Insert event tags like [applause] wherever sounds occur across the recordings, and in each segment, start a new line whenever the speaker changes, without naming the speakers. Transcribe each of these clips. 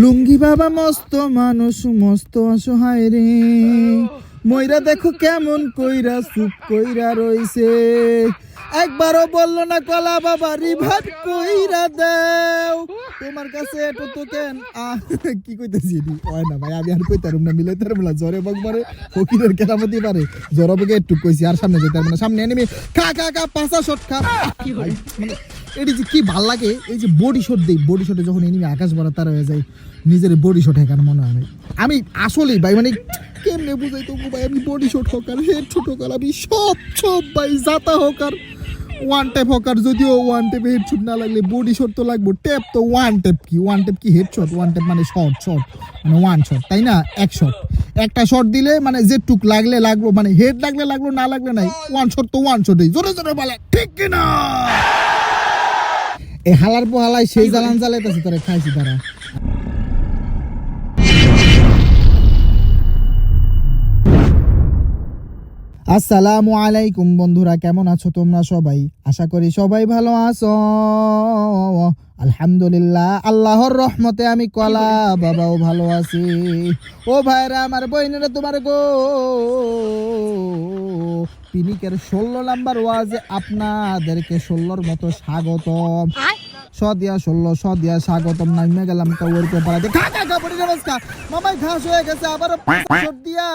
লুঙ্গি বাবা মস্ত মানুষ মস্ত অসহায় রে ময়রা দেখো কেমন কইরা চুপ কইরা রইছে একবারও বললো না কলা বাবা রিভাইভ কইরা দেও তোমার কাছে এটো তো কেন আহ কি কইতেছি কয় না ভাই আমি আর কইতার না মিলে তার বলা জরে বক মারে ফকিরের কেরামতি পারে জরে বকে একটু কইছি আর সামনে যেতে পারবো সামনে এনিমি কা কা কা পাঁচা শট খা কি হয় এটি যে কি ভাল লাগে এই যে বডি শট দেই বডি শটে যখন এনিমি আকাশ ভরা তারা হয়ে যায় নিজের বডি শট হেকার মনে হয় আমি আসলেই ভাই মানে কেমনে বুঝাই তো ভাই আমি body shot hacker head shot hacker আমি সব সব ভাই জাতা হকার ওয়ান ট্যাপ হকার যদিও ওয়ান টেপ হেড শট না লাগলে বডি শট তো লাগবো টেপ তো ওয়ান টেপ কি ওয়ান টেপ কি হেড শট ওয়ান টেপ মানে শট শট মানে ওয়ান শট তাই না এক শট একটা শট দিলে মানে যে টুক লাগলে লাগলো মানে হেড লাগলে লাগলো না লাগলে নাই ওয়ান শট তো ওয়ান শটেই জোরে জোরে বলে ঠিক কিনা এ হালার পোহালায় সেই জালান জ্বালাইতেছে তারা খাইছি তারা আসসালামু আলাইকুম বন্ধুরা কেমন আছো তোমরা সবাই আশা করি সবাই ভালো আছো আলহামদুলিল্লাহ আল্লাহর রহমতে আমি কলা বাবাও ভালো আছি ও ভাইরা আমার বইনেরা তোমার গো পিনিকের ষোলো নাম্বার ওয়াজে আপনাদেরকে ষোলোর মতো স্বাগতম সদিয়া ষোলো সদিয়া স্বাগতম নামে গেলাম খা খা খা পড়ি নমস্কার মামাই ঘাস হয়ে গেছে আবার [laughs] দিয়া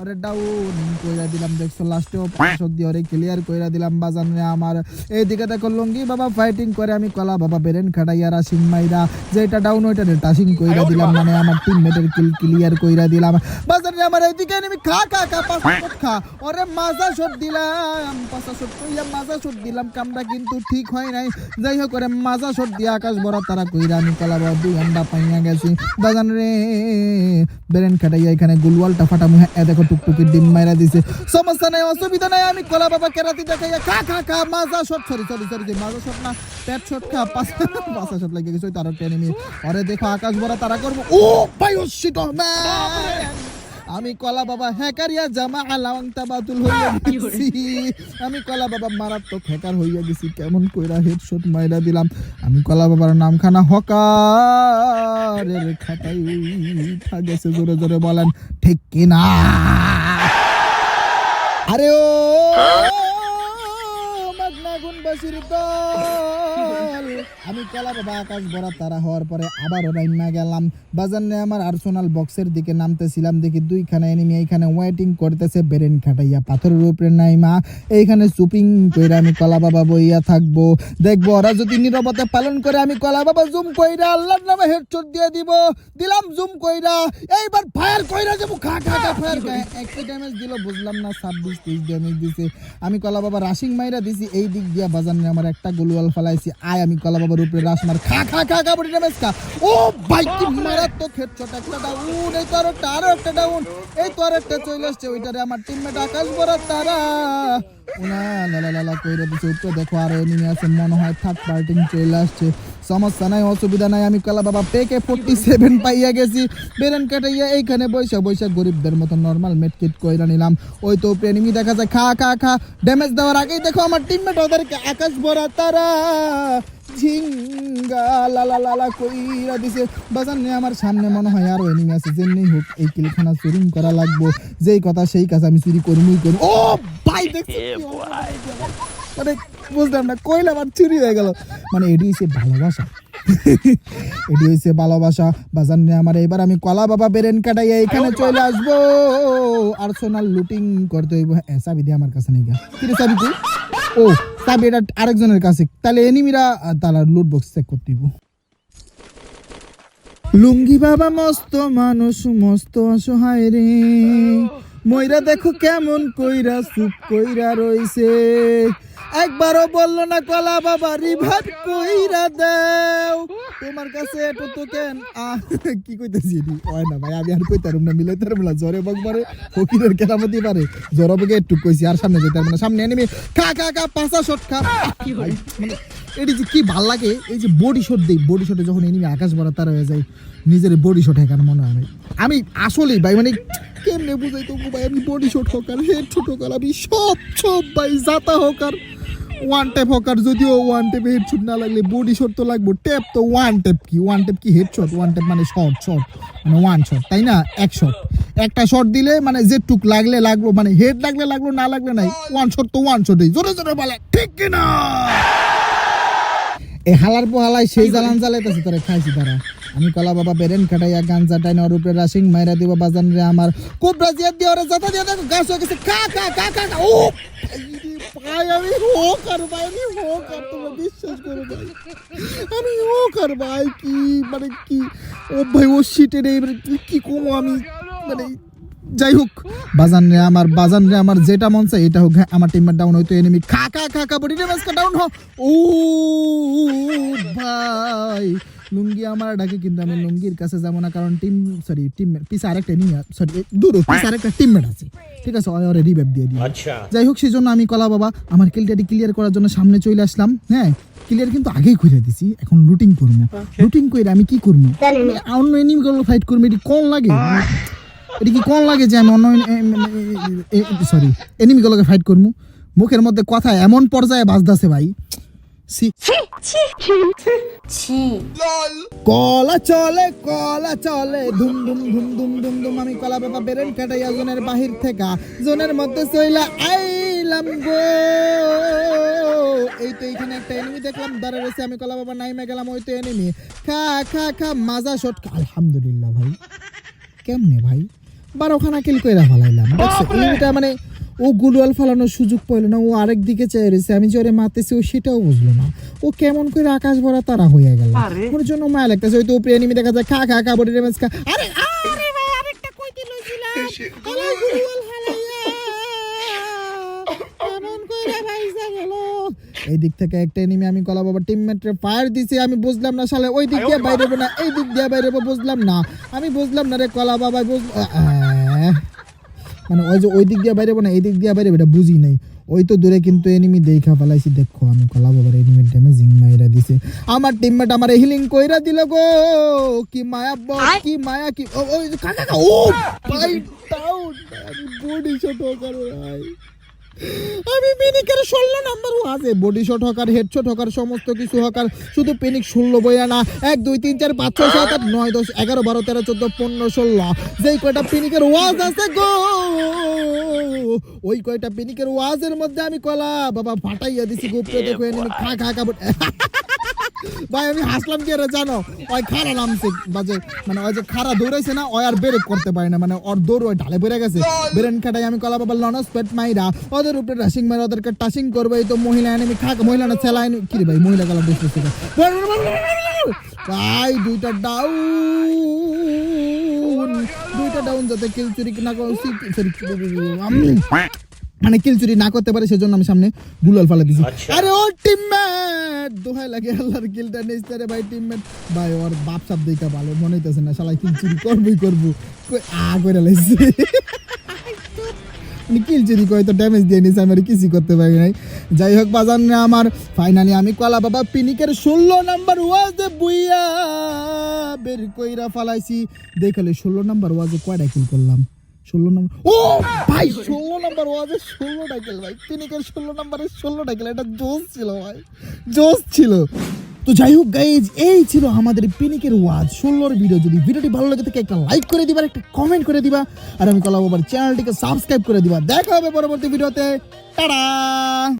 আরে ডাউন কইরা দিলাম দেখছো লাস্টে অপারেশন দিয়ে ওরে ক্লিয়ার কইরা দিলাম বাজান রে আমার এইদিকে দেখো লঙ্গি বাবা ফাইটিং করে আমি কলা বাবা বেরেন খাটাইয়া রাশিং মাইরা যেটা ডাউন ওইটা টাসিং মানে কইরা দিলাম মানে আমার টিমমেটের কিল ক্লিয়ার কইরা দিলাম বাজান রে আমার এইদিকে আমি খা খা খা পাঁচা খা ওরে মাজা শট দিলাম পাঁচা শট কইয়া মাজা শট দিলাম কামটা কিন্তু ঠিক হয় নাই যাই হোক ওরে মাজা শট দিয়ে আকাশ বড় তারা কইরা আমি কলা বাবা দুই ঘন্টা পাইয়া গেছি বাজান রে বেরেন খাটাইয়া এখানে গুলওয়ালটা ফাটামু হ্যাঁ দেখো টুকটুকি ডিম মাইরা দিছে সমস্যা নাই অসুবিধা নাই আমি কলা বাবা কেরাতি দেখাইয়া খা খা খা মাজা শট সরি সরি সরি মাজা শট না পেট শট খা পাঁচা শট লাগে গেছে তার টেনে নিয়ে অরে দেখো আকাশ বড়া তারা করবো ও ভাই ও শিট ম্যান আমি কলা বাবা হ্যাকারিয়া জামা আলাওয়াংতা তাবাতুল হইয়া গেছি আমি কলা বাবা মারাত্মক হ্যাকার হইয়া গেছি কেমন কইরা হেডশট মাইরা দিলাম আমি কলা বাবার নামখানা হকারের খাতাই উঠা গেছে জোরে জোরে বলেন ঠিক কিনা আরে ও মাগনা গুনবাসীর দল আমি কলার বা আকাশ বড়া তারা হওয়ার পরে আবারও রাইমা গেলাম বাজার নিয়ে আমার আর্সোনাল বক্সের দিকে নামতেছিলাম দেখি দুইখানে এনিমি এইখানে ওয়েটিং করতেছে বেরেন খাটাইয়া পাথরের উপরে নাইমা এইখানে সুপিং করে আমি কলা বাবা বইয়া থাকবো দেখবো ওরা যদি নিরবতে পালন করে আমি কলা বাবা জুম কইরা আল্লাহর নামে হেডশট দিয়ে দিব দিলাম জুম কইরা এইবার ফায়ার কইরা যাব খা খা খা ফায়ার একটি ড্যামেজ দিল বুঝলাম না 26 30 ড্যামেজ দিছে আমি কলা বাবা রাশিং মাইরা দিছি এই দিক দিয়া বাজার নিয়ে আমার একটা গোলওয়াল ফলাইছি আয় আমি কালা বাবার উপরে মার খা খা খা খা বডি ড্যামেজ খা ও বাইকি মারাত্মক হেডশট একটা ডাউন এই তো আর একটা আরো একটা ডাউন এই তো আর একটা চলে আসছে ওইটারে আমার টিমমেট আকাশ বড় তারা ওনা লালা লালা কইরে দিছে উত্তর দেখো আর এনিমি আছে মনে হয় থার্ড পার্টি চলে আসছে সমস্যা নাই অসুবিধা নাই আমি কালা বাবা পেকে ফোর্টি সেভেন পাইয়া গেছি বেরেন কাটাইয়া এইখানে বৈশা বৈশা গরিবদের মতো নর্মাল কিট কইরা নিলাম ওই তো এনিমি দেখা যায় খা খা খা ড্যামেজ দেওয়ার আগেই দেখো আমার টিমমেট ওদেরকে আকাশ বড় তারা আমার সামনে মনে হয় হোক এই চুরিং করা লাগবো যেই কথা সেই কাজ আমি চুরি ভাই মানে না চুরি হয়ে গেল মানে এটি হচ্ছে ভালোবাসা [laughs] এটি ভালোবাসা বাজার নিয়ে আমার এবার আমি কলা বাবা বেরেন কাটাই এখানে চলে আসবো সোনার লুটিং করতে হইব হ্যাঁ বিধি আমার কাছে নেই ও চাবি এটা আরেকজনের কাছে তাহলে এনিমিরা তারা লুট বক্স চেক করতে দিব লুঙ্গি বাবা মস্ত মানুষ মস্ত অসহায় রে ময়রা দেখো কেমন কইরা চুপ কইরা রইছে একবারও বললো না কলা বাবা রিভার কইরা দেও তোমার কাছে এটা তো কেন কি কইতেছি হয় না ভাই আমি আর কই তারুম না মিলাই তারুম না জ্বরে বক পারে ফকিরের মতি পারে জ্বর বকে একটু কইছি আর সামনে যেতে পারবো না সামনে এনিমি খা খা খা পাঁচা শট খা কি মানে এটি যে কি ভাল লাগে এই যে বডি শট দেই বডি শটে যখন এনিমি আকাশ ভরা তার হয়ে যায় নিজের বডি শট হ্যাঁ মনে হয় আমি আসলেই ভাই মানে ভাই আমি বডি হকার হেড হকার আমি সব সব ভাই জাতা হকার ওয়ান হকার যদিও ওয়ান হেড শট না লাগলে বডি তো তো ওয়ান কি ওয়ান কি হেড ওয়ান মানে মানে ওয়ান তাই না এক শট একটা শট দিলে মানে যেটুক লাগলে লাগলো মানে হেড লাগলে লাগলো না লাগলে নাই ওয়ান শট তো ওয়ান শটেই জোরে জোরে বলে ঠিক কিনা এ হালার হালাই সেই জ্বালান জালাইতেছে তোরা খাইছি তারা আমি কলা বাবা বেরেন খাটাইয়া গান টাইন ওর উপরে রাশিং মাইরা দিব বাজান রে আমার কোবরা জিয়া দিয়ে ওরে যাতা দিয়ে দেখো গাছ হয়ে গেছে কা কা কা কা ও আমি ও কর ভাই আমি ও কর ভাই কি মানে কি ও ভাই ও শিটে নেই মানে কি কমো আমি মানে যাই হোক বাজান রে আমার বাজান রে আমার যেটা মন চাই এটা হোক হ্যাঁ, আমার টিমের ডাউন হইতো এনিমি খা খা খা খা বডি ড্যামেজ কা ডাউন হ ও ভাই লুঙ্গি আমার ডাকে কিন্তু আমি লুঙ্গির কাছে যাবো না কারণ টিম সরি টিম পিস আরেকটা নিয়ে সরি দূর একটা আরেকটা টিমমেট আছে ঠিক আছে ওরে রিব্যাপ দিয়ে দিই আচ্ছা। যাই হোক সেই জন্য আমি কলা বাবা আমার কিলটাটি ক্লিয়ার করার জন্য সামনে চলে আসলাম হ্যাঁ ক্লিয়ার কিন্তু আগেই কইরা দিছি এখন লুটিং করবো লুটিং কইরা আমি কি করবো অন্য এনিমিগুলো ফাইট করবো এটি কোন লাগে এটা কি কোন লাগে যে আমি অন্য সরি এনিমিগুলোকে ফাইট করবো মুখের মধ্যে কথা এমন পর্যায়ে বাজদাছে ভাই সি ছি কলা চলে কলা চলে ধুম ধুম ধুম ধুম ধুম ধুম আমি কলা বাবা বেরেন কাটাইয়া জোনের বাহির থেকে জোনের মধ্যে চইলা আইলাম গো এই তো এখানে একটা এনিমি দেখলাম দাঁড়া রয়েছে আমি কলা বাবা নাইমে গেলাম ওই তো এনিমি খা খা খা মাজা শট আলহামদুলিল্লাহ ভাই কেমনে ভাই বারোখানা কিল কইরা ফালাইলাম দেখছো এনিমিটা মানে ও গুলোয়াল ফেলানোর সুযোগ পেল না ও আরেক দিকে চেয়ে রয়েছে আমি জোরে মারতেছি ও সেটাও বুঝলো না ও কেমন করে আকাশ ভরা তারা হয়ে গেল ওর জন্য মায়া লাগতেছে হয়তো ও প্রিয়ানিমি দেখা যায় খা খা কাবডি রেমেজ খা আরে ভাই এই দিক থেকে একটা এনিমি আমি কলা বাবা টিমমেটরে ফায়ার দিছি আমি বুঝলাম না সালে ওই দিক দিয়ে বাইরে না এই দিক দিয়ে বাইরে বুঝলাম না আমি বুঝলাম না রে কলা বাবা বুঝ মানে ওই যে ওই দিক দিয়ে বাইরে না এই দিক দিয়ে বাইরে এটা বুঝি নাই ওই তো দূরে কিন্তু এনিমি দেখা পালাইছি দেখো আমি কলাব বাবার এনিমি টাইমে জিং মাইরা দিছে আমার টিমমেট আমার হিলিং কইরা দিল গো কি মায়া ব কি মায়া কি ও কাকা ও ফাইট ডাউন বডি শট করো ভাই আমি পেনিকের ষোলো number body shot hacker hacker সমস্ত কিছু হকার শুধু ষোলো বইয়া না এক দুই তিন চার পাঁচ ছয় সাত আট নয় দশ এগারো বারো তেরো চোদ্দ পনেরো ষোলো যেই কয়টা পিনিকের ওয়াজ আছে গো ওই কয়টা পিনিকের ওয়াজের মধ্যে আমি কলা বাবা ফাটাইয়া দিছি গুপ্ত খা খা [laughs] ভাই আমি হাসলাম কি রে জানো ওই খারা নামছে বাজে মানে ওই যে খারা দৌড়াইছে না ওই আর ব্রেক করতে পারে না মানে ওর দৌড় ওই ঢালে পড়ে গেছে বেরেন খাটাই আমি কলা বাবা লন স্পেট মাইরা ওদের উপরে রাশিং মারে ওদেরকে টাচিং করবে তো মহিলা এনে আমি খাক মহিলা না ছেলা এনে কি রে ভাই মহিলা কালাম দেখতে থেকে ভাই দুইটা ডাউন দুইটা ডাউন যাতে কিল চুরি না সরি মানে কিল চুরি না করতে পারে সেজন্য আমি সামনে গুলাল ফালা দিছি আচ্ছা। আরে ও টিম ম্যান টিমমেট দোহায় লাগে আল্লাহর গিলটা ভাই টিমমেট ভাই ওর বাপ সাপ দেখা ভালো মনে হইতেছে না শালা কি চুরি করবই করব কই আ কইরা লাইছে কিল তো ড্যামেজ দিয়ে নিয়েছে আমি কিছু করতে পারি নাই যাই হোক বাজান না আমার ফাইনালি আমি কলা বাবা পিনিকের ষোলো নাম্বার ওয়াজে বুইয়া বের কইরা ফালাইছি দেখালে ষোলো নাম্বার ওয়াজে কয়টা কিল করলাম ষোলো নম্বর ও ভাই ষোলো নম্বর ওয়াজের ষোলো ডাকেল ভাই পিনিকের ষোলো নম্বরের ষোলো ডাকেল এটা জোস ছিল ভাই জোস ছিল তো যাই হোক গাইজ এই ছিল আমাদের পিনিকের ওয়াজ ষোলোর ভিডিও যদি ভিডিওটি ভালো লাগে থাকে একটা লাইক করে দিবা একটা কমেন্ট করে দিবা আর আমি কলাম আমার চ্যানেলটিকে সাবস্ক্রাইব করে দিবা দেখা হবে পরবর্তী ভিডিওতে টাটা